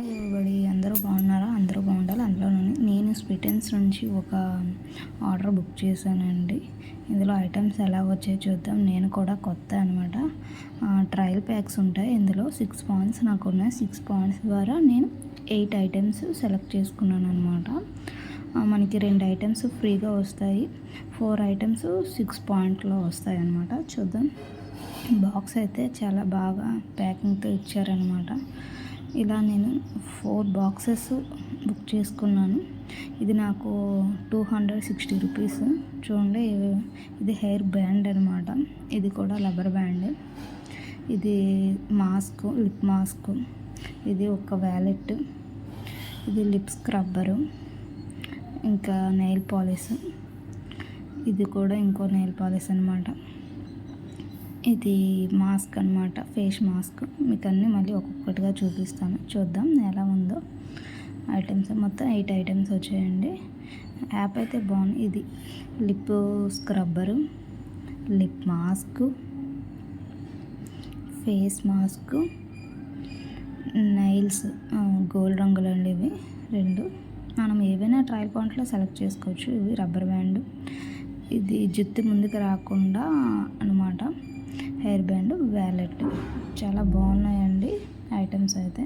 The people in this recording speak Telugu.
ఎవరి అందరూ బాగున్నారా? అందరూ బాగుండాలి? అందులో నేను స్వీటెన్స్ నుంచి ఒక ఆర్డర్ బుక్ చేశానండి. ఇందులో ఐటమ్స్ ఎలా వచ్చాయో చూద్దాం. నేను కూడా కొత్త అనమాట ట్రయల్ ప్యాక్స్ ఉంటాయి. ఇందులో సిక్స్ పాయింట్స్ నాకు ఉన్నాయి. సిక్స్ పాయింట్స్ ద్వారా నేను ఎయిట్ ఐటమ్స్ సెలెక్ట్ చేసుకున్నాను అనమాట మనకి రెండు ఐటమ్స్ ఫ్రీగా వస్తాయి. ఫోర్ ఐటమ్స్ సిక్స్ పాయింట్లో వస్తాయి అన్నమాట. చూద్దాం. బాక్స్ అయితే చాలా బాగా ప్యాకింగ్తో ఇచ్చారనమాట ఇలా నేను ఫోర్ బాక్సెస్ బుక్ చేసుకున్నాను. ఇది నాకు టూ హండ్రెడ్ సిక్స్టీ రూపీస్. చూడండి ఇది హెయిర్ బ్యాండ్ అనమాట ఇది కూడా లబర్ బ్యాండ్. ఇది మాస్క్ లిప్ మాస్క్. ఇది ఒక వ్యాలెట్. ఇది లిప్ స్క్రబ్బరు. ఇంకా నెయిల్ పాలిష్. ఇది కూడా ఇంకో నెయిల్ పాలిష్ అనమాట ఇది మాస్క్ అనమాట ఫేస్ మాస్క్. మీకు అన్నీ మళ్ళీ ఒక్కొక్కటిగా చూపిస్తాను. చూద్దాం ఎలా ఉందో. ఐటమ్స్ మొత్తం ఎయిట్ ఐటమ్స్ వచ్చాయండి. యాప్ అయితే బాగుంది. ఇది lip scrubber lip mask face mask nails gold రంగులండి ఇవి రెండు. మనం ఏవైనా ట్రయల్ పాయింట్లో సెలెక్ట్ చేసుకోవచ్చు. ఇవి రబ్బర్ బ్యాండ్ ఇది జుట్టు ముందుకు రాకుండా అనమాట హెయిర్ బ్యాండ్ వ్యాలెట్. చాలా బాగున్నాయండి ఐటమ్స్ అయితే.